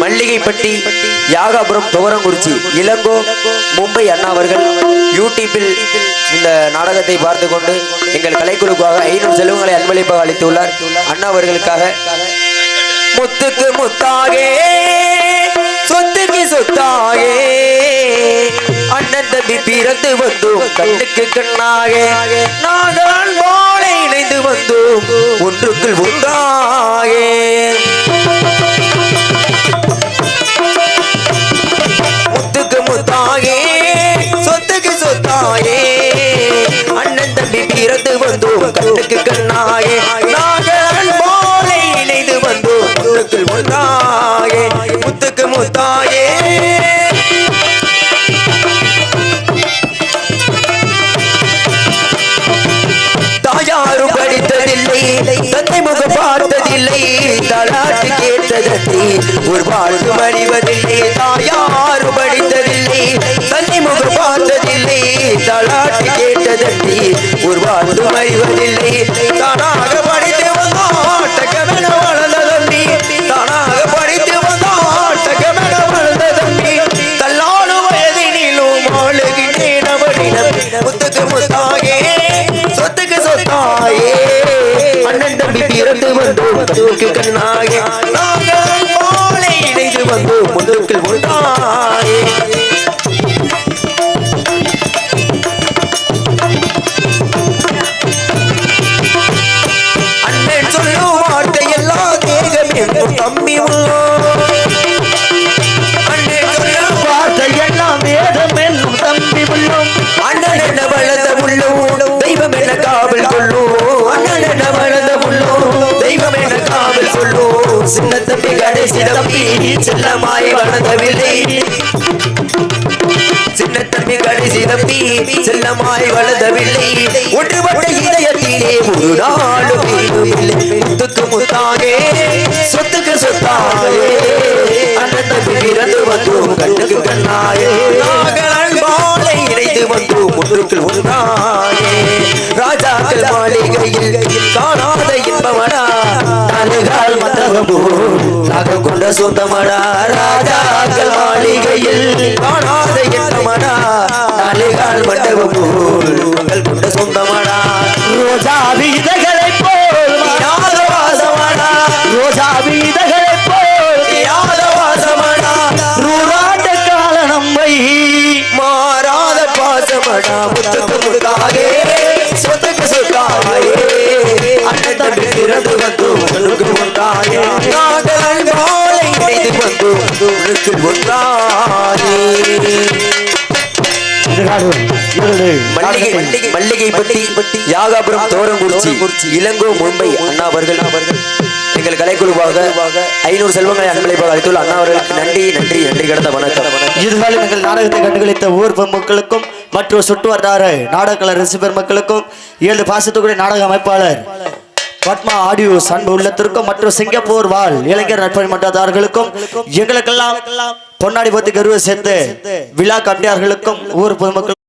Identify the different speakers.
Speaker 1: மல்லிகைப்பட்டி யாகாபுரம் துவரங்குறிச்சி இளங்கோ மும்பை அண்ணா அவர்கள் யூடியூப்பில் இந்த நாடகத்தை பார்த்து கொண்டு எங்கள் கலைக்குழுக்காக ஐநூறு செல்வங்களை அன்பளிப்பாக அளித்துள்ளார். அண்ணா அவர்களுக்காக முத்துக்கு முத்தாகே சொத்துக்கு சொத்தாகே அண்ணன் தம்பி பிறந்து வந்தோம் கண்ணுக்கு கண்ணாக நாங்கள் போல இணைந்து வந்தோம் ஒன்றுக்குள் ஒன்றாக கண்ணுக்கு கண்ணாயே. நாகரன் போல இணைந்து வந்தோம் ஒன்றுக்குள் முத்தாயே. முத்துக்கு முத்தாயே. தாயாரும் படித்ததில்லை தந்தை முகம் பார்த்ததில்லை தலாட்டு கேட்டதற்கு ஒரு வாழ்வு அறிவதில்லை தாயாரும் படித்ததில்லை தந்தை முகம் பார்த்ததில்லை தலாட்டு தட்டி ஒரு வாழ்ந்து மறிவதில்லை. தானாக படித்து வந்தாட்டகமென வளர்ந்த தம்பி தானாக படித்து வந்தாட்டகமென வளர்ந்த தம்பி தள்ளாடு வயதினிலும் ஆளுகின்றேன் அவனிடம் முத்துக்கு முத்தாகே சொத்துக்கு சொத்தாயே. அண்ணன் தம்பி பிறந்து வந்தோம். கண்ணாயே. என்றும் தம்பி உள்ளோம் அண்ணன் சொல்லும்
Speaker 2: வார்த்தையெல்லாம் வேதம் என்னும் தம்பி உள்ளம்
Speaker 1: அண்ணன் என்ன வளர்ந்த உள்ளோம் தெய்வம் என்ன காவல் கொள்ளும் அண்ணன் என்ன வளர்ந்த உள்ளோம் தெய்வம் என்ன காவல் கொள்ளும் சின்ன தம்பி கடைசி தம்பி செல்லமாய் வளர்ந்தவில்லை சின்ன தம்பி கடைசி தம்பி செல்லமாய் வளர்ந்தவில்லை ஒன்றுபட்ட இதயத்திலே ஒரு நாளும் முத்துக்கு முத்தாகே சொத்துக்கு வந்தோம் ஒன்றுக்குள் ராஜாக்கள் மாளிகையில் காணாத இன்பமடா. நாலுகால் மண்டபமோ. நாக கொண்ட சொந்தமடா. ராஜாக்கள் மாளிகையில் காணாத இன்பமடா. பாசமடா முத்துக்கு முத்தாகே சொத்துக்கு சொத்தாயே அண்ணன் தம்பி பிறந்து வந்தோம் உனக்கு ஒன்றாயே நாங்கள் அன்பாலை இணைந்து வந்தோம் உனக்கு ஒன்றாயே மல்லிகை. மல்லிகைப்பட்டி யாகாபுரம் தோரங்குறிச்சி இளங்கோ மும்பை அண்ணா அவர்கள். எங்கள் கலைக்குழுவாக ஐநூறு செல்வங்களை அன்பளிப்பாக அளித்துள்ள அண்ணா அவர்களுக்கு நன்றி நன்றி நன்றி கடந்த வணக்கம்.
Speaker 2: இதுகாலம் எங்கள் நாடகத்தை கண்டுகளித்த ஊர் மக்களுக்கும் மற்றும் சுட்டு வட்டார நாடகக்கலை ரசிகர் மக்களுக்கும் ஏழு பாசத்துக்குரிய நாடக அமைப்பாளர் பத்மா ஆடியோ அன்பு உள்ளத்திற்கும் மற்றும் சிங்கப்பூர் வாழ் இளைஞர் நட்பணி மன்றத்தார்களுக்கும் எங்களுக்கெல்லாம் பொன்னாடி பத்து கருவை சேர்ந்து விழா கட்டியார்களுக்கும் ஊர் பொதுமக்கள்